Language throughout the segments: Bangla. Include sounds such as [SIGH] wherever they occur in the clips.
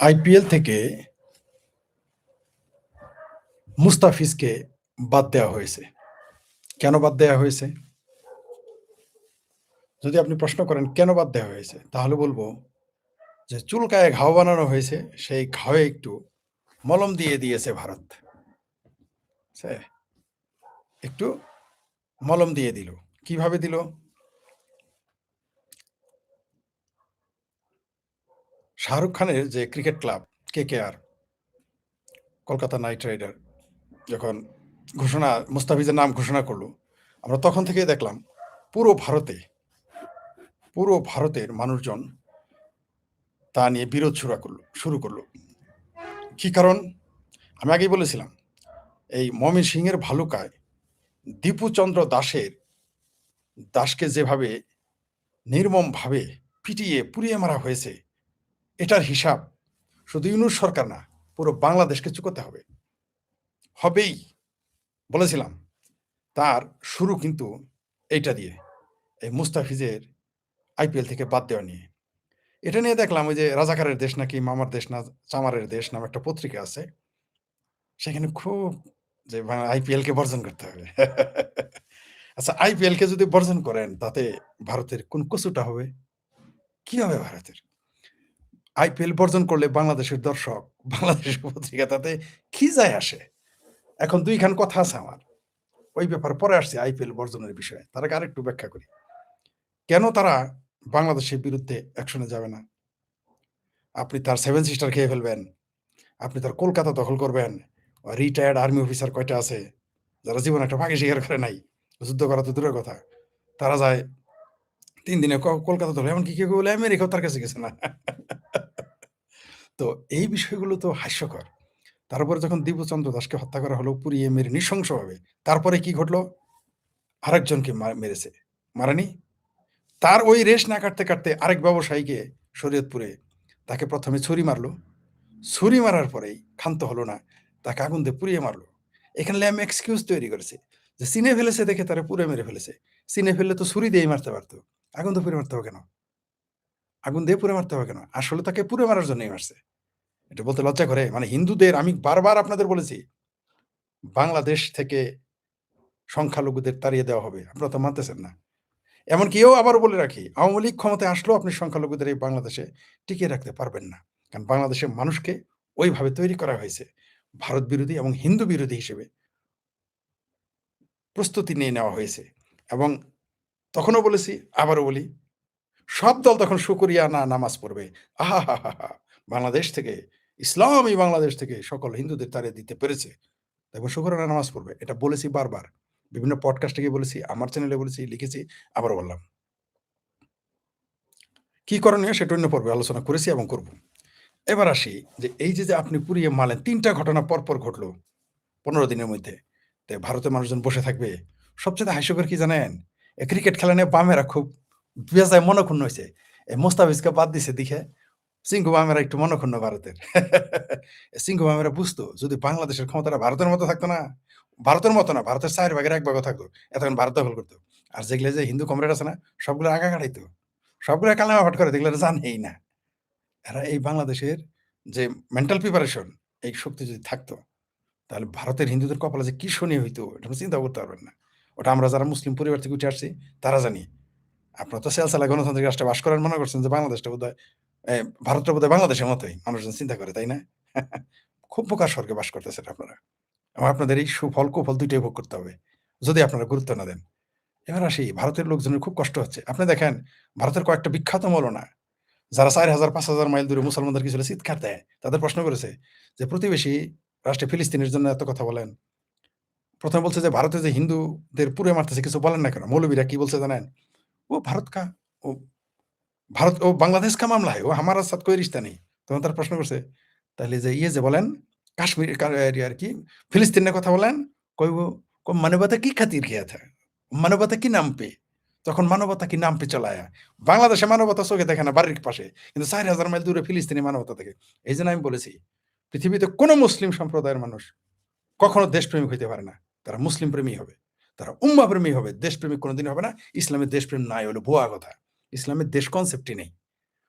আইপিএল থেকে মুস্তাফিজকে বাদ দেওয়া হয়েছে। কেন বাদ দেওয়া হয়েছে? যদি আপনি প্রশ্ন করেন, কেন বাদ দেওয়া হয়েছে? তাহলে বলব যে চুলকায় ঘাও বানানো হয়েছে, সেই ঘাওয়ে একটু মলম দিয়ে দিয়েছে ভারত। একটু মলম দিয়ে দিল। কীভাবে দিল? শাহরুখ খানের যে cricket club K K R Kolkata knight rider যখন ঘোষণা, মুস্তাফিজের নাম ঘোষণা করল, আমরা তখন থেকেই দেখলাম পুরো ভারতে, পুরো ভারতের মানুষজন তা নিয়ে বিরোধ শুরু করল শুরু করল। কি কারণ? আমি আগেই বলেছিলাম, এই মমি সিংয়ের ভালুকায় দীপুচন্দ্র দাসের দাসকে যেভাবে নির্মমভাবে পিটিয়ে পুড়িয়ে মারা হয়েছে এটার হিসাব শুধু ইউনুস সরকার না, পুরো বাংলাদেশকে চুকোতে হবে। হবেই, বলেছিলাম। তার শুরু কিন্তু এইটা দিয়ে, এই মুস্তাফিজের আইপিএল থেকে বাদ দেওয়া নিয়ে। এটা নিয়ে দেখলাম ওই যে রাজাকারের দেশ নাকি মামার দেশ না, চামারের দেশ নামে একটা পত্রিকা আছে। সেখানে খুব যে আইপিএল কে বর্জন করতে হবে। [LAUGHS] আচ্ছা আইপিএল কে যদি বর্জন করেন, তাতে ভারতের কোন কচুটা হবে? কি হবে ভারতের? আইপিএল বর্জন করলে বাংলাদেশের দর্শক বাংলাদেশের পত্রিকা তাতে কি যায় আসে? এখন দুইখান কথা আছে আমার। ওই ব্যাপার পরে আসছে আইপিএল বর্জনের বিষয়ে। তারা আরেকটু ব্যাখ্যা করি। কেন তারা বাংলাদেশের বিরুদ্ধে অ্যাকশনে যাবে না? আপনি তার সেভেন সিস্টার খেয়ে ফেলবেন। আপনি তার কলকাতা দখল করবেন। রিটায়ার্ড আর্মি অফিসার কয়টা আছে? যারা জীবন একটা ভাগে শিকার করে নাই। যুদ্ধ করা তো দূরের কথা। তারা যায় তিন দিনে কলকাতা ধরে এমনকি কেউ বলে, আমেরিকাও তার কাছে গেছে না। তো এই বিষয়গুলো তো হাস্যকর। তারপরে যখন দীপচন্দ্র দাসকে হত্যা করা হলো পুড়িয়ে মেরে নৃশংসভাবে, তারপরে কি ঘটলো? আরেকজনকে মেরেছে। মারানি? তার ওই রেশ না কাটতে কাটতে আরেক ব্যবসায়ীকে শরীয়তপুরে তাকে প্রথমে ছুরি মারলো। ছুরি মারার পরেই ক্ষান্ত হলো না, তাকে আগুন দিয়ে পুড়িয়ে মারলো। এখানে ল্যাম এক্সকিউজ তৈরি করেছে যে, সিনে ফেলেছে দেখে তারা পুড়ে মেরে ফেলেছে। সিনে ফেললে তো ছুরি দিয়েই মারতে পারতো। আগুন তো পুড়ে মারতে হবে কেন? আগুন দিয়ে পুড়ে মারতে হবে কেন? আসলে তাকে পুড়ে মারার জন্যই মারছে। এটা বলতে লজ্জা করে। মানে হিন্দুদের, আমি বারবার আপনাদের বলেছি, বাংলাদেশ থেকে সংখ্যালঘুদের তাড়িয়ে দেওয়া হবে। আপনারা তো মানতেছেন না। এমন কেউ আবার বলে রাখি, আওয়ামী লীগ ক্ষমতায় আসলেও আপনি সংখ্যালঘুদের এই বাংলাদেশে টিকিয়ে রাখতে পারবেন না। কারণ বাংলাদেশের মানুষকে ওইভাবে তৈরি করা হয়েছে, ভারত বিরোধী এবং হিন্দু বিরোধী হিসেবে প্রস্তুতি নিয়ে নেওয়া হয়েছে। এবং তখনও বলেছি, আবারও বলি সব দল তখন শুকুরিয়া না নামাজ পড়বে। আহা হা হা হা বাংলাদেশ থেকে ইসলামী বাংলাদেশ থেকে সকল হিন্দুদের তাড়িয়ে দিতে পেরেছে। এবং শুকরিয়া নামাজ পড়বে। এটা বলেছি বারবার। বিভিন্ন পডকাস্ট থেকে বলেছি, আমার চ্যানেলে বলেছি, লিখেছি আবার বললাম। কি করণীয় সেটা অন্য পর্বে আলোচনা করেছি এবং করব। এবার আসি যে এই যে যে আপনি পুড়িয়ে মালেন, তিনটা ঘটনা পরপর ঘটলো পনেরো দিনের মধ্যে। তাই ভারতের মানুষজন বসে থাকবে। সবচেয়ে হাস্যকর কি জানেন? ক্রিকেট খেলা নিয়ে বামেরা খুব বেজায় মনক্ষুণ্ণ হয়েছে এই মোস্তাফিজকে বাদ দিছে, দেখে সিংহু বামেরা একটু মনক্ষুণ্ণ ভারতের। [LAUGHS] সিংহু বামেরা বুঝতো, যদি বাংলাদেশের ক্ষমতাটা ভারতের মতো থাকতো না, ভারতের মতো না, ভারতের চার ভাগের এক ভাগও থাকতো এতক্ষণ ভারত দখল করতো। আর যেগুলো যে হিন্দু কমরেড আছে না, সবগুলো আগা কাটাইতো। সবগুলো কালামা পাঠ করে দেখলে জানেই না। এরা এই বাংলাদেশের যে মেন্টাল প্রিপারেশন এই শক্তি যদি থাকতো, তাহলে ভারতের হিন্দুদের কপালে যে কি শনি হইতো, এটা চিন্তা করতে পারবেন না। ওটা আমরা যারা মুসলিম পরিবার থেকে উঠে আসছি, তারা জানি। আপনার তো সেলসালা গণতান্ত্রিক রাষ্ট্রে বাস করার মনে করছেন যে বাংলাদেশটা বোধ হয় ভারতটা বোধ হয় বাংলাদেশের মতোই, মানুষজন চিন্তা করে, তাই না? [LAUGHS] খুব প্রকার স্বর্গে বাস করতেছেন আপনারা। এবং আপনাদের এই সুফল, কুফল দুইটাই ভোগ করতে হবে, যদি আপনারা গুরুত্ব না দেন। এবার আসি, ভারতের লোকজনের খুব কষ্ট হচ্ছে। আপনি দেখেন, ভারতের কয়েকটা বিখ্যাত মৌলনা, যারা চার হাজার, পাঁচ হাজার মাইল দূরে মুসলমানদের কিছু চিৎকার দেয়, তাদের প্রশ্ন করেছে যে, প্রতিবেশী রাষ্ট্রে ফিলিস্তিনের জন্য এত কথা বলেন? প্রথমে বলছে যে, ভারতে যে হিন্দুদের পুরে মারতেছে, কিছু বলেন না কেন? মৌলবীরা কি বলছে জানেন? ও ভারত কা, ও ভারত, ও বাংলাদেশ কা মামলা ও আমার সাথে কই রিস্তা নেই। তখন তারা প্রশ্ন করছে, তাহলে যে ইয়ে যে বলেন, কাশ্মীর আর কি ফিলিস্তিনের কথা বলেন, কই মানবতা কি খাতির কিয়া থা, মানবতা কি নাম পে? তখন মানবতা কি নাম পে চলায়া, বাংলাদেশে মানবতা চোখে দেখে না বাড়ির পাশে, কিন্তু চার হাজার মাইল দূরে ফিলিস্তিনি মানবতা দেখে। এই জন্য আমি বলেছি, পৃথিবীতে কোনো মুসলিম সম্প্রদায়ের মানুষ কখনো দেশপ্রেমিক হইতে পারে না, তারা মুসলিম প্রেমী হবে। তারা উম্মা প্রেমী হবে দেশপ্রেমিক কোনোদিন হবে না ইসলামের দেশপ্রেম নাই হলো ভুয়া কথা ইসলামের দেশ কনসেপ্টই নেই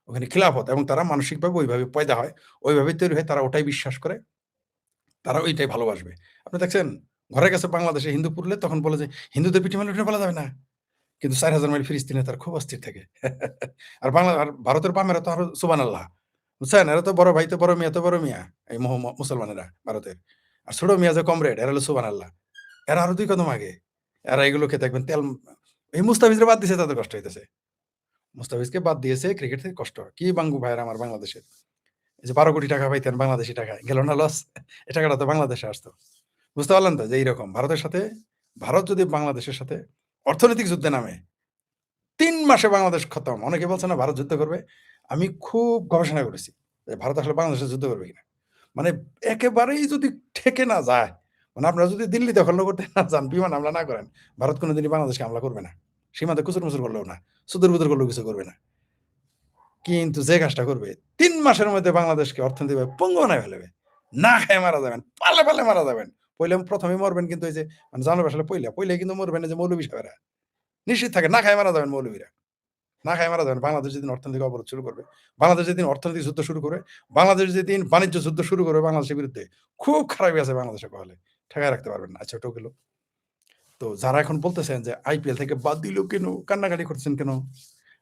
ওখানে খিলাফত এবং তারা মানসিকভাবে ওইভাবে পয়দা হয়। ওইভাবে তৈরি হয় তারা ওটাই বিশ্বাস করে। তারা ওইটাই ভালোবাসবে। আপনি দেখছেন ঘরের কাছে বাংলাদেশে হিন্দু পুরলে তখন বলে যে, "হিন্দুদের পিঠে মেলে উঠে বলা যাবে না।" কিন্তু ৪,০০০ মাইল ফিলিস্তিনে তার খুব অস্থির থাকে। [LAUGHS] আর বাংলা আর ভারতের বামেরা তো আরও সুবান আল্লাহ বুঝছেন? এরা তো বড় ভাই তো বড় মিয়া তো বড় মিয়া। এই মুসলমানেরা ভারতের। আর ছোট মিয়া যে কমরেড এরা হলো সুবান আল্লাহ এরা আরও দুই কদম আগে। এরা এগুলোকে থাকবেন তেল এই মুস্তাফিজরে বাদ দিয়েছে তাদের কষ্ট হইতেছে। মুস্তাফিজকে বাদ দিয়েছে ক্রিকেট থেকে কষ্ট। কি বাঙ্গু ভাইয়েরা আমার বাংলাদেশের। যে ১২ কোটি টাকা পাইতেন বাংলাদেশী টাকায়। গেল না লস? এই টাকাটা তো বাংলাদেশে আসতো। বুঝতে পারলেন তো যে এইরকম ভারতের সাথে ভারত যদি বাংলাদেশের সাথে অর্থনৈতিক যুদ্ধে নামে তিন মাসে বাংলাদেশ খতম। অনেকে বলছে না ভারত যুদ্ধ করবে। আমি খুব গবেষণা করেছি। ভারত আসলে বাংলাদেশে যুদ্ধ করবে কিনা। মানে একেবারেই যদি ঠেকে না যায়, মানে আপনারা যদি দিল্লি দখল করতে না যান, বিমান হামলা না করেন, ভারত কোনদিনই বাংলাদেশকে হামলা করবে না। সীমান্তে কুচুর-মুচুর করলেও না। সুদূর-বুদুর করলেও কিছু করবে না। কিন্তু যে কাজটা করবে তিন মাসের মধ্যে বাংলাদেশকে অর্থনৈতিকভাবে পঙ্গু বানায় ফেলবে। না খায়ে মারা যাবেন। পালে, পালে মারা যাবেন। পইলে ১ম এ মরবেন কিন্তু এই যে মানে জানোয়ার আসলে পইলা। পইলে কিন্তু মরবেন যে মৌলবি সাহেবেরা। নিশ্চিত থাকে না খায়ে মারা যাবেন মৌলবীরা। না খায়ে মারা যাবেন। বাংলাদেশ যেদিন অর্থনৈতিক অবরোধ শুরু করবে, বাংলাদেশ যেদিন অর্থনৈতিক যুদ্ধ শুরু করবে, বাংলাদেশ যেদিন বাণিজ্য যুদ্ধ শুরু করবে বাংলাদেশের বিরুদ্ধে, খুব খারাপই আছে বাংলাদেশের কপালে। ঠেকায় রাখতে পারবেন না। আচ্ছা ওটাও গেল। তো যারা এখন বলতেছেন যে আইপিএল থেকে বাদ দিল কেন? কান্নাকাটি করছেন কেন?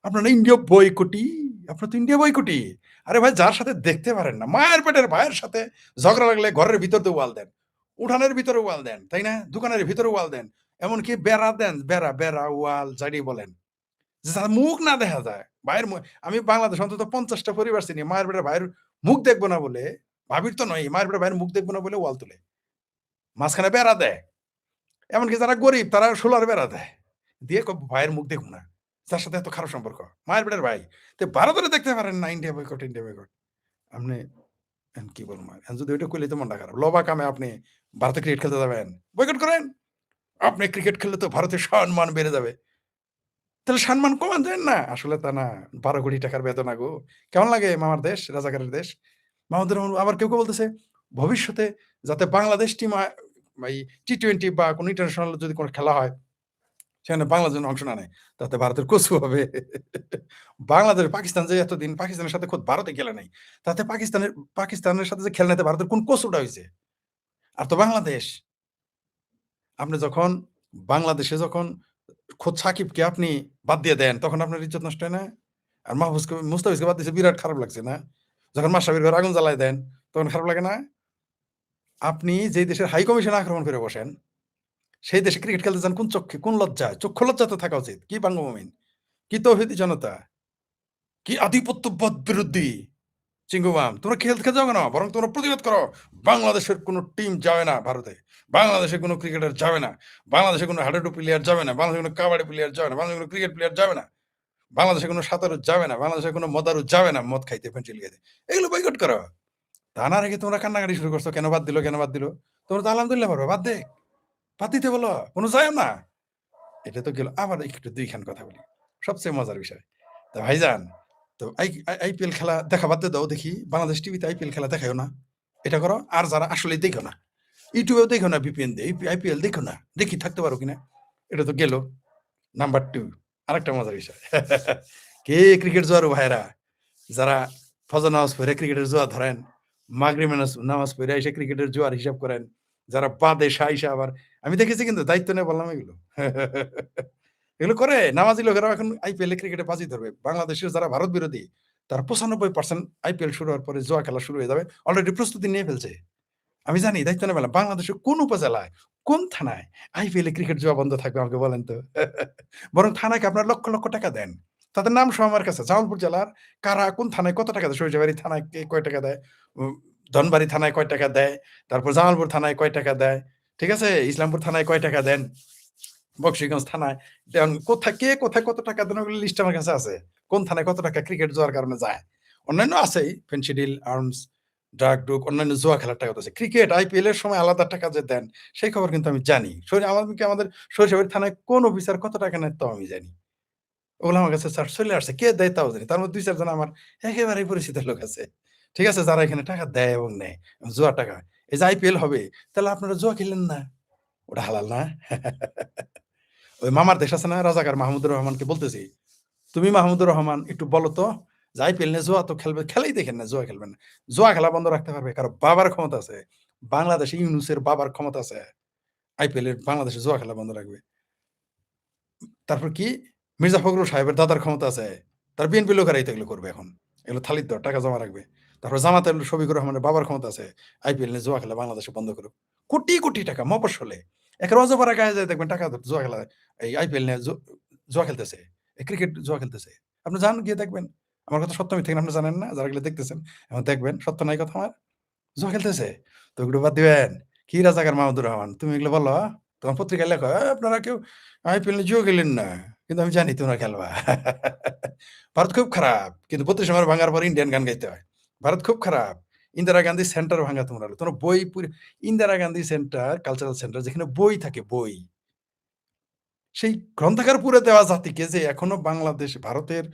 আপনারা ইন্ডিয়া বয়কটি। আপনার তো ইন্ডিয়া বই বয়কটি। আরে ভাই যার সাথে দেখতে পারেন না, মায়ের পেটের ভাইয়ের সাথে ঝগড়া লাগলে ঘরের ভিতর দিয়ে ওয়াল দেন। উঠানের ভিতরে ওয়াল দেন, তাই না? দোকানের ভিতরে ওয়াল দেন। এমনকি বেড়া দেন, বেড়া, বেড়া, ওয়াল যাই বলেন। মুখ না দেখা যায়। ভাইয়ের আমি বাংলাদেশ অন্তত পঞ্চাশটা পরিবার চিনি। মায়ের পেটের ভাইয়ের মুখ দেখব না বলে, ভাবির তো নয়, মায়ের পেটের ভাইয়ের মুখ দেখব না বলে ওয়াল তুলে। মাঝখানে বেড়া দেয়। এমনকি যারা গরিব তারা সোলার বেড়া দেয়। দিয়ে ভাইয়ের মুখ দেখুন না। যার সাথে এত খারাপ সম্পর্ক। মায়ের পেটের ভাই। তো ভারতের দেখতে পারেন না ইন্ডিয়া বয়কট, ইন্ডিয়া বয়কট। আপনি কি বলব? যদি ওইটা করলে তো মনটা খারাপ। লবা কামে আপনি ভারতে ক্রিকেট খেলতে যাবেন। বয়কট করেন। আপনি ক্রিকেট খেললে তো ভারতের সম্মান বেড়ে যাবে। তাহলে সম্মান কমান দেন না। আসলে তা না। ১২ কোটি টাকার বেতন আগো। কেমন লাগে মামার দেশ, রাজাকারের দেশ? রহমান আবার কেউ, কেউ বলতেছে ভবিষ্যতে যাতে বাংলাদেশ টিম এই টি-টোয়েন্টি বা কোন ইন্টারন্যাশনাল যদি কোনো খেলা হয়, সেখানে বাংলাদেশ অংশ না নেয়। তাতে ভারতের কচু হবে। বাংলাদেশ, পাকিস্তান যে এতদিন পাকিস্তানের সাথে খোদ ভারতে খেলে নাই। তাতে পাকিস্তানের পাকিস্তানের সাথে যে খেলনাতে ভারতের কোন কচুটা হয়েছে আর তো বাংলাদেশ। আপনি যখন বাংলাদেশে যখন খোদ সাকিবকে আপনি বাদ দিয়ে দেন, তখন আপনার ইজ্জত নষ্ট হয় না? আর মাহফুজকে মুস্তাফিজকে বাদ দিয়েছে বিরাট খারাপ লাগছে না? যখন মাশরাফির ঘরে আগুন জ্বালায় দেন, তখন খারাপ লাগে না? আপনি যেই দেশের হাই কমিশনে আক্রমণ করে বসেন, সেই দেশে ক্রিকেট খেলতে যান কোন চক্ষে, কোন লজ্জায়? চক্ষু লজ্জা তো থাকা উচিত। কি বঙ্গমমিন? কি তৌহিদি জনতা? কি আধিপত্যবাদ বিরোধী? চিঙ্গুমাম, তোমরা খেলতে খেলতে যাও না বরং তোমরা প্রতিবাদ করো। বাংলাদেশের কোন টিম যাবে না ভারতে। বাংলাদেশের কোন ক্রিকেটার যাবে না। বাংলাদেশের কোন হাডুডু প্লেয়ার যাবে না। বাংলাদেশের কোনো কাবাডি প্লেয়ার যাবে না। বাংলাদেশের কোন ক্রিকেট প্লেয়ার যাবে না। বাংলাদেশের কোনো সাঁতারু যাবে না। বাংলাদেশের কোনো মদারু যাবে না মদ খাইতে, পেন্সিল খাইতে। এগুলো বয়কট করো। তা না রেখে তোমরা কান্নাকাটি শুরু করছ। কেন বাদ দিল, কেন বাদ দিল? তোমরা তো আলহামদুলিল্লাহ পারবা। বাদ দে। বাদ দিতে বলো। কোনো যায়ও না। এটা তো গেল। আবার একটু দুইখান কথা বলি। সবচেয়ে মজার বিষয়। তো ভাইজান, তো আই আই আইপিএল খেলা দেখা বাদ দাও দেখি। বাংলাদেশ টিভিতে আইপিএল খেলা দেখাইও না। এটা করো। আর যারা আসলে দেখো না। ইউটিউবেও দেখো না ভিপিএন দিয়ে। আইপিএল দেখো না। দেখি থাকতে পারো কিনা? এটা তো গেল। নাম্বার 2 আরেকটা মজার বিষয়। [LAUGHS] কে ক্রিকেট জুয়ারু ভাইরা যারা ফজর নামাজ পড়ে ক্রিকেটের জুয়া ধরেন, মাগরিব নামাজ পড়ে এসে ক্রিকেটের জুয়ার হিসাব করেন। যারা বাদে সাইসা আবার আমি দেখেছি কিন্তু দায়িত্ব নিয়ে বললাম এগুলো। [LAUGHS] এগুলো করে নামাজি লোকেরা এখন আইপিএল এ ক্রিকেটে বাজি ধরবে। বাংলাদেশের যারা ভারত বিরোধী, তারা ৯৫% আইপিএল শুরু হওয়ার পরে জুয়া খেলা শুরু হয়ে যাবে। অলরেডি প্রস্তুতি নিয়ে ফেলছে। আমি জানি দায়িত্ব নিয়ে বললাম। বাংলাদেশের কোন উপজেলায়, কোন থানায় আইপিএল এ ক্রিকেট জুয়া বন্ধ থাকবে আমাকে বলেন তো? [LAUGHS] বরং থানাকে আপনার লক্ষ, লক্ষ টাকা দেন। তাদের নাম সহ আমার কাছে। জামালপুর জেলার কারা কোন থানায় কত টাকা দেয়? সরিষাবাড়ি থানায় কে কয় টাকা দেয়? ধনবাড়ি থানায় কয় টাকা দেয়? তারপর জামালপুর থানায় কয় টাকা দেয়? ঠিক আছে? ইসলামপুর থানায় কয় টাকা দেন? বকশীগঞ্জ থানায় কোথায় কে কোথায় কত টাকা দেন ওগুলো লিস্ট আমার কাছে আছে। কোন থানায় কত টাকা ক্রিকেট জুয়ার কারণে যায়। অন্যান্য আছেই ফেন্সিডিল আর্মস, ড্রাগ-ডুগ অন্যান্য জুয়া খেলার টাকা আছে। ক্রিকেট আইপিএল এর সময় আলাদা টাকা যে দেন, সেই খবর কিন্তু আমি জানি। আমাদেরকে আমাদের সরিষাবাড়ি থানায় কোন অফিসার কত টাকা নেয় তাও আমি জানি। ওগুলো আমার কাছে স্যার চলে আসছে। কে দেয় তাও জানি। তার মধ্যে ২-৪ জন আমার একেবারেই পরিচিত লোক আছে। ঠিক আছে? যারা এখানে টাকা দেয় এবং নেয়। জুয়ার টাকা। এই যে আইপিএল হবে, তাহলে আপনারা জুয়া খেললেন না। ওটা হালাল না? [LAUGHS] ওই মামার দেশ আছে না? রাজাকার মাহমুদুর রহমানকে বলতেছি, "তুমি মাহমুদুর রহমান একটু বলো তো যে আইপিএল নিয়ে জুয়া তো খেলবে খেলাই দেখেন না জুয়া খেলবেন না জুয়া খেলা বন্ধ রাখতে পারবে কারও বাবার ক্ষমতা আছে বাংলাদেশে ইউনুসের বাবার ক্ষমতা আছে আইপিএল এর বাংলাদেশে জুয়া খেলা বন্ধ রাখবে তারপর কি মির্জা ফখরুল সাহেবের দাদার ক্ষমতা আছে, তার বিএনপি লোকেরাই তো এগুলো করবে এখন। এগুলো থালির দর, টাকা জমা রাখবে। তারপর জামাতের শফিকুর রহমানের বাবার ক্ষমতা আছে আইপিএল নিয়ে জুয়া খেলা বাংলাদেশে বন্ধ করুক। কোটি কোটি টাকা মফসলে এক অজপাড়া গায়ে যায় দেখবেন টাকা জুয়া খেলা, এই আইপিএল নিয়ে জুয়া খেলতেছে ক্রিকেট জুয়া খেলতেছে। আপনি যান, গিয়ে দেখবেন। আমার কথা সত্য মিথ্যে আপনি জানেন না? যারা গেলে দেখতেছেন, এখন দেখবেন, সত্য নাই কথা আমার। জুয়া খেলতেছে। তো ওগুলো বাদ দিবেন। কি রাজাকার মাহমুদুর রহমান? তুমি এগুলো বলো, তোমার পত্রিকায় লেখো আপনারা কেউ আইপিএল নিয়ে জুয়া খেলেন না। কিন্তু আমি জানি তোমরা খেলবা। ভারত খুব খারাপ, কিন্তু বত্রিশ নম্বর ভাঙার পর ইন্ডিয়ান গান গাইতে হয়। ভারত খুব খারাপ, ইন্দিরা গান্ধী সেন্টার ভাঙা তোমরা। তোমরা বই Indira Gandhi centre cultural centre যেখানে বই থাকে, বই। সেই গ্রন্থাগার পুরে দেওয়া জাতিকে যে এখনও বাংলাদেশ, ভারতের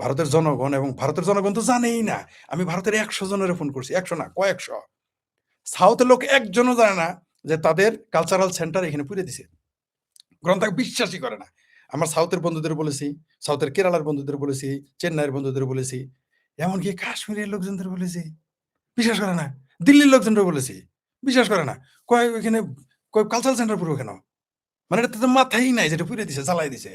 ভারতের জনগণ এবং ভারতের জনগণ তো জানেই না। আমি ভারতের একশো জনের ফোন করছি, একশো না, কয়েকশো। সাউথের লোক একজনও জানে না যে তাদের কালচারাল সেন্টার এখানে পুরে দিছে। গ্রন্থাগার বিশ্বাসই করে না। আমার সাউথের বন্ধুদের বলেছি, সাউথের কেরালার বন্ধুদের বলেছি, চেন্নাইয়ের বন্ধুদের বলেছি, এমনকি কাশ্মীরের লোকজনদের বলেছি। বিশ্বাস করে না, দিল্লির লোকজনদের বলেছি। বিশ্বাস করে না, কয় ওইখানে, কয় কালচারাল সেন্টার পুরো কেন মানে এটা তো মাথাই নাই যেটা পুড়ে দিছে জ্বালাই দিছে।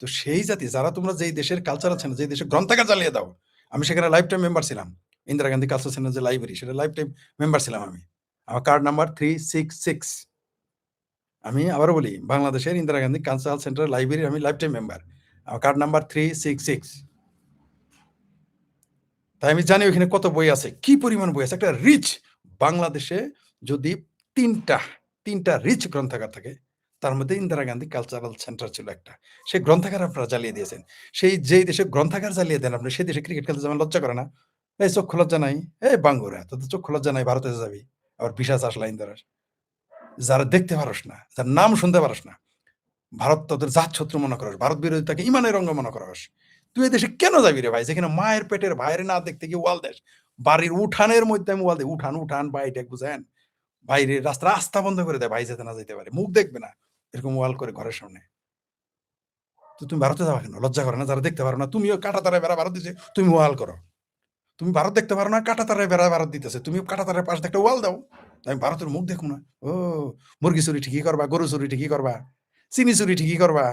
তো সেই জাতি, যারা তোমরা যেই দেশের কালচার আছে না, যেই দেশের গ্রন্থাগার জ্বালিয়ে দাও, আমি সেখানে লাইফ টাইম মেম্বার ছিলাম। ইন্দিরা গান্ধী কালচার সেন্টার যে লাইব্রেরি সেটা লাইফ টাইম মেম্বার ছিলাম আমি। আমার card number three six six আমি আবারও বলি, বাংলাদেশের ইন্দিরা গান্ধী কালচারাল সেন্টার লাইব্রেরির আমি লাইফ টাইম মেম্বার। আমার card number three six six তাই আমি জানি ওইখানে কত বই আছে, কি পরিমাণ বই আছে। একটা রিচ বাংলাদেশে যদি তিনটা তিনটা রিচ গ্রন্থাগার থাকে, তার মধ্যে ইন্দিরা গান্ধী কালচারাল সেন্টার ছিল একটা। সেই গ্রন্থাগার আপনারা জ্বালিয়ে দিয়েছেন। সেই যেই দেশে গ্রন্থাগার জ্বালিয়ে দেন আপনি, সেই দেশে ক্রিকেট খেলতে যেমন লজ্জা করে না। এই চক্ষু লজ্জা নাই। এই বাঙ্গুরা তো চক্ষু লজ্জা নাই, ভারতে যাবি। আবার ভিসা চাষ লাইন ধরাস যারা দেখতে পারস না, যার নাম শুনতে পারস না, ভারত তোদের জাত শত্রু মনে করস, ভারত বিরোধিতাকে ইমানের রঙ্গ মনে করস। তুই এই দেশে কেন যাবি রে ভাই? যেখানে মায়ের পেটের ভাইয়ের না দেখতে গিয়ে ওয়াল দেশ। বাড়ির উঠানের মধ্যে আমি ওয়াল দিই। উঠান উঠান বাইরে বুঝেন? বাইরে রাস্তা রাস্তা বন্ধ করে দেয় ভাই, যেতে না যেতে পারে। মুখ দেখবে না, এরকম ওয়াল করে ঘরের সামনে। তো তুমি ভারতে যাওয়া কেন? লজ্জা করে না? যারা দেখতে পারো না, তুমিও কাটা তারা বেড়া ভারত দিতে তুমি ওয়াল করো। তুমি ভারত দেখতে পারো না কাটা তারায় বেড়া ভারত দিতেছে। তুমি কাটা তারের পাশে একটা ওয়াল দাও। আমি ভারতের মুখ দেখো না। ও, মুরগি চুরি ঠিকই করবা, গরু চুরি ঠিকই করবা, চিনি চুরি ঠিকই করবা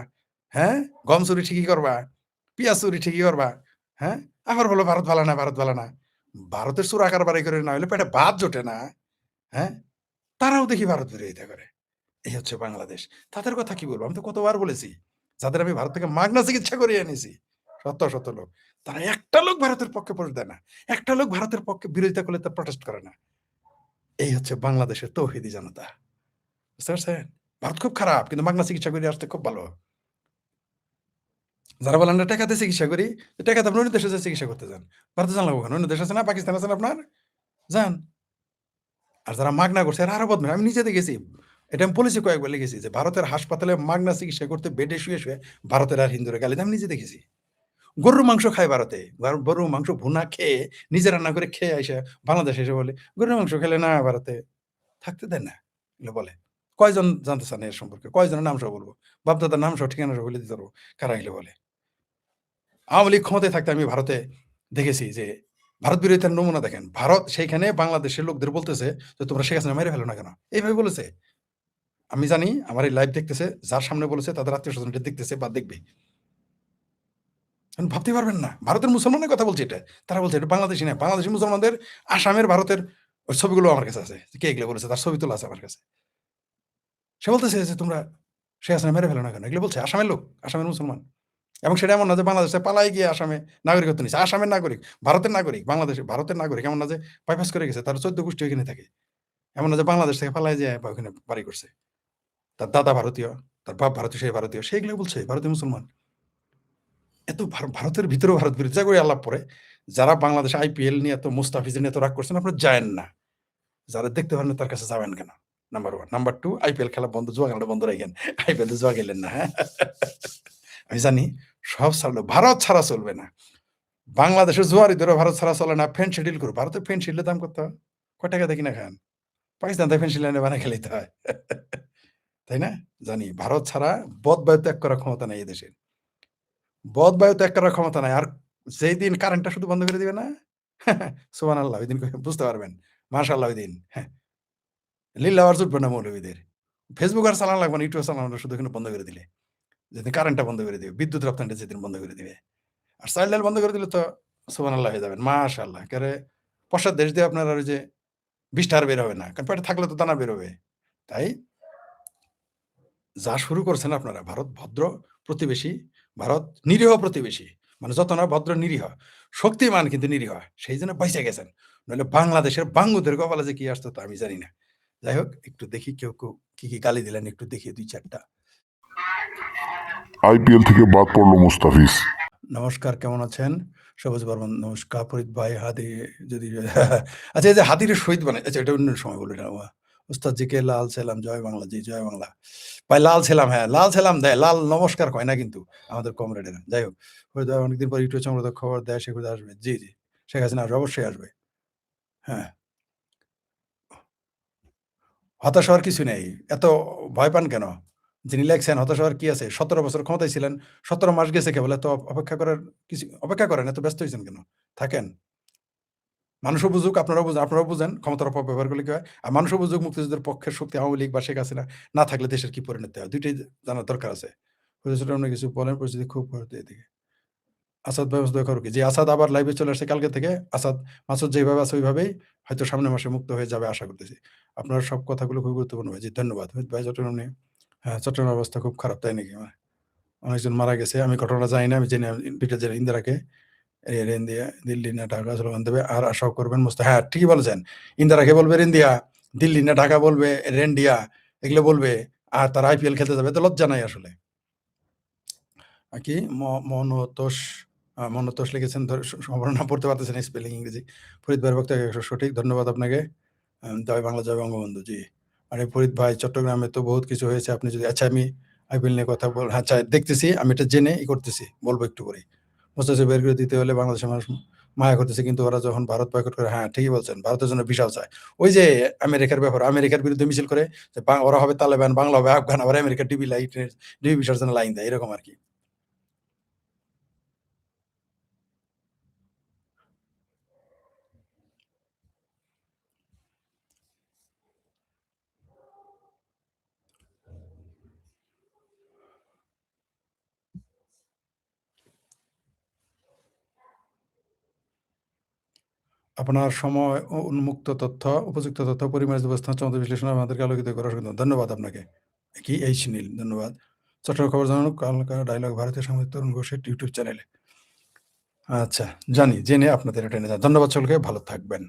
হ্যাঁ? গম চুরি ঠিকই করবা, পিঁয়াজ চুরি ঠিকই করবা হ্যাঁ? আবার বলো ভারত ভালো না, ভারত ভালো না। ভারতের চুর আকার বাড়ি করে না হলে পেটে ভাত জোটে না হ্যাঁ? তারাও দেখি ভারত বিরোধিতা করে। এই হচ্ছে বাংলাদেশ। তাদের কথা কি বলব? আমি তো কতবার বলেছি, যাদের আমি ভারত থেকে মাগনা চিকিৎসা করিয়ে এনেছি সত্য সত্য লোক। তারা একটা লোক ভারতের পক্ষে পড়ে দেয় না। একটা লোক ভারতের পক্ষে বিরোধিতা করলে তা প্রটেস্ট করে না। এই হচ্ছে বাংলাদেশের তৌহিদি জনতা। বুঝতে পারছেন? ভারত খুব খারাপ, কিন্তু বাংলা চিকিৎসা করে আসতে খুব ভালো। যারা বলেন না টাকাতে চিকিৎসা করি টাকাতে আপনি অন্য দেশে চিকিৎসা করতে যান। ভারতে জানলাম ওখানে অন্য দেশ আছে না? পাকিস্তান আছে না আপনার? যান। আর যারা মাগনা করছে, এরা আরও বদমাশ আমি নিজে দেখেছি। এটা আমি বলেছি কয়েকবার লিখেছি যে, ভারতের হাসপাতালে মাগনা চিকিৎসা করতে বেডে শুয়ে শুয়ে ভারতের আর হিন্দুরা গালি আমি নিজে দেখেছি। গরুর মাংস খায় ভারতে। গরু- গরুর মাংস ভুনা খেয়ে নিজে রান্না করে খেয়ে এসে বাংলাদেশে এসে বলে, গরুর মাংস খেলে না ভারতে? থাকতে দেয় না, এগুলো বলে। কয়জন জানতে চান এর সম্পর্কে? কয়জনের নাম সহ বলব? বাপদাদার নাম সহ ঠিকানা সহ বলে দিতে পারব, কারা এগুলো বলে? আওয়ামী লীগ ক্ষমতায় থাকতে আমি ভারতে দেখেছি যে, ভারত বিরোধিতার নমুনা দেখেন। ভারত সেইখানে বাংলাদেশের লোকদের বলতেছে যে, তোমরা শেখ হাসিনা মেরে ফেলো না কেন? এইভাবে বলেছে। আমি জানি, আমার এই লাইভ দেখতেছে, যার সামনে বলেছে, তাদের আত্মীয় স্বজন দেখতেছে বা দেখবে। ভাবতে পারবেন না। ভারতের মুসলমানের কথা বলছি এটা। তারা বলছে এটা বাংলাদেশি না। বাংলাদেশি মুসলমানদের আসামের ভারতের ওই ছবিগুলো আমার কাছে আছে। কে এগুলো বলেছে তার ছবি তোলা আছে আমার কাছে। সে বলতেছে যে তোমরা সে হাসিনা মেরে ফেলো না কেন? এগুলো বলছে আসামের লোক, আসামের মুসলমান। এবং সেটা এমন না যে বাংলাদেশে পালাই গিয়ে আসামে নাগরিকত্ব নিচ্ছে আসামের নাগরিক, ভারতের নাগরিক, বাংলাদেশে ভারতের নাগরিক এমন না যে বাইপাস করে গেছে, তার চোদ্দ গোষ্ঠী ওইখানে থাকে। এমন না যে বাংলাদেশ থেকে পালাই যায় বা ওখানে বাড়ি করছে। তার দাদা ভারতীয়, তার বাপ ভারতীয়, সে ভারতীয় সেইগুলো বলছে ভারতীয় মুসলমান। এত ভার- ভারতের ভিতরে ভারত যা করে আল্লাহ পরে। যারা বাংলাদেশে আইপিএল নিয়ে এত মুস্তাফিজ নিয়ে এত রাগ করছেন, আপনারা যায়েন না। যারা দেখতে পারেন তার কাছে যাবেন কেন? Number one number two IPL খেলা বন্ধ, জুয়া খেলাটা বন্ধ রাখেন। আইপিএল জুয়া গেলেন না হ্যাঁ? আমি জানি, সব ছাড়লো ভারত ছাড়া চলবে না। বাংলাদেশের জুয়ারি ধরে ভারত ছাড়া চলে না ফ্যান শিডিল করো ভারতে ফ্যান শিডলের দাম কত? কয় টাকা দেখি না খান? পাকিস্তান থেকে ফ্যান শিডলে বানা খেলিতে হয়। তাই না? জানি, ভারত ছাড়া বদ বায়ু ত্যাগ করার ক্ষমতা নাই এই দেশের বদ বায়ু ত্যাগ করার ক্ষমতা নাই আর যেই দিন কারেন্টটা শুধু বন্ধ করে দিবে না? [LAUGHS] সুবহানাল্লাহ ওইদিন বুঝতে পারবেন। মাশাআল্লাহ ওইদিন। হ্যাঁ। লিল্লাহ আর জুটবে না মৌলবীদের। ফেসবুক আর চালান লাগবে না, ইউটিউব চালানো শুধু এখানে বন্ধ করে দিলে। যেদিন কারেন্টটা বন্ধ করে দিবে, বিদ্যুৎ রপ্তানিটা যেদিন বন্ধ করে দিবে। আর চাইল ডাল বন্ধ করে দিলে তো সুবহানাল্লাহ হয়ে যাবেন। মাশাআল্লাহ। একেবারে পশ্চাৎ দেশ দিয়ে আপনার ওই যে বিষটা আর বের হবে না। কারণ পেটে থাকলে তো দানা বের হবে। তাই যা শুরু করছেন আপনারা ভারত ভদ্র প্রতিবেশী, ভারত নিরীহ প্রতিবেশী। মানে যত না ভদ্র নিরীহ। শক্তিমান কিন্তু নিরীহ। সেই জন্য বাইচা গেছেন। নইলে বাংলাদেশের বাঙ্গুদের কপালে যে কি আসতো তা আমি জানি না। যাই হোক একটু দেখি কেউ, কেউ কি, কি গালি দিলেন একটু দেখি ২-৪ টা। আইপিএল থেকে বাদ পড়ল মুস্তাফিজ নমস্কার কেমন আছেন? সবুজ বর্মন নমস্কার ফরিদ ভাই হাদি যদি আচ্ছা এই যে হাদির শহীদ বানাই আচ্ছা এটা অন্য সময় বলি না উস্তাদজিকে লাল সেলাম জয় বাংলা, জি, জয় বাংলা। ভাই, লাল সেলাম হ্যাঁ লাল সেলাম দেয় লাল নমস্কার কয় না কিন্তু আমাদের কমরেডেরা। যাই হোক অনেকদিন পর ইউটিউব খবর দেয় আসবে। জি জি, শেখ হাসিনা আসবে, অবশ্যই আসবে। হ্যাঁ। হতাশ হওয়ার কিছু নেই। এত ভয় পান কেন? যিনি লেখছেন, হতাশ হওয়ার কি আছে? সতেরো বছর ক্ষমতায় ছিলেন, সতেরো মাস গেছে কেবল, এত অপেক্ষা করার কিছু, অপেক্ষা করেন, এত ব্যস্ত হয়েছেন কেন? থাকেন? মানুষও বুঝুক, আপনারাও বুঝেন আপনারাও বুঝেন ক্ষমতার অপব্যবহার করলে কি হয়? আর মানুষও বুঝুক মুক্তিযুদ্ধের পক্ষের শক্তি আওয়ামী লীগ বা শেখ হাসিনা না থাকলে দেশের কি পরিণতি হয়? দুইটাই জানার দরকার আছে। অন্য কিছু বলেন, পরিস্থিতি খুব এদিকে। আসাদ ব্যবস্থা করো কি। যে আসাদ আবার লাইভে চলে আসছে কালকে থেকে, আসাদ, মাসুদ যেভাবে আছে ওইভাবেই হয়তো সামনের মাসে মুক্ত হয়ে যাবে আশা করতেছি। আপনার সব কথাগুলো খুব গুরুত্বপূর্ণ জি ধন্যবাদ। ভাই, চট্টগ্রাম নিয়ে হ্যাঁ চট্টগ্রাম অবস্থা খুব খারাপ, তাই নাকি? অনেকজন মারা গেছে, আমি ঘটনা জানি না, আমি জেনে, দুইটা ইন্দিরাকে। ইন্ডিয়া দিল্লি না ঢাকা স্লোগান দেবে আর আশাও করবেন মুস্তা হ্যাঁ ঠিকই বলেছেন। ইন্দিরাকে বলবে ইন্ডিয়া দিল্লি না ঢাকা বলবে রেন্ডিয়া এগুলো বলবে, আর তারা আইপিএল খেলতে যাবে তো লজ্জা নাই আসলে। কি মনতোষ মনতোষ লিখেছেন সম্পূর্ণ না পড়তে পারতেছেন স্পেলিং ইংরেজি। ফরিদ ভাইয়ের বক্তব্য সঠিক, ধন্যবাদ আপনাকে। জয় বাংলা, জয় বঙ্গবন্ধু, জি। আরে ফরিদ ভাই, চট্টগ্রামে তো বহুত কিছু হয়েছে, আপনি যদি আচ্ছা আমি আইপিএল নিয়ে কথা বল আচ্ছা দেখতেছি, আমি এটা জেনে ই করতেছি, বলব একটু করে মোস্তাফিজ বের করে দিতে হলে বাংলাদেশের মানুষ মায়া করতেছে, কিন্তু ওরা যখন ভারত বয়কট করে হ্যাঁ ঠিকই বলছেন, ভারতের জন্য বিশাল চায়। ওই যে আমেরিকার ব্যাপার, আমেরিকার বিরুদ্ধে মিছিল করে যে ওরা হবে তালেবান, বাংলা হবে আফগান, আবার আমেরিকার টিভি লাইট টিভি বিসর্জন লাইন দেয়, এরকম আর কি। আপনার সময় উন্মুক্ত তথ্য, উপযুক্ত তথ্য, পরিমার্জিত অবস্থান চমৎকার বিশ্লেষণ আমাদেরকে আলোকিত করার জন্য ধন্যবাদ আপনাকে। কি এইচ নীল ধন্যবাদ। চট্টগ্রাম খবর জানানো কালকা ডায়লগ ভারতীয় সাংবাদিক তরুণ ঘোষের ইউটিউব চ্যানেলে। আচ্ছা জানি জেনে আপনাদের এটা ধন্যবাদ সকলকে ভালো থাকবেন।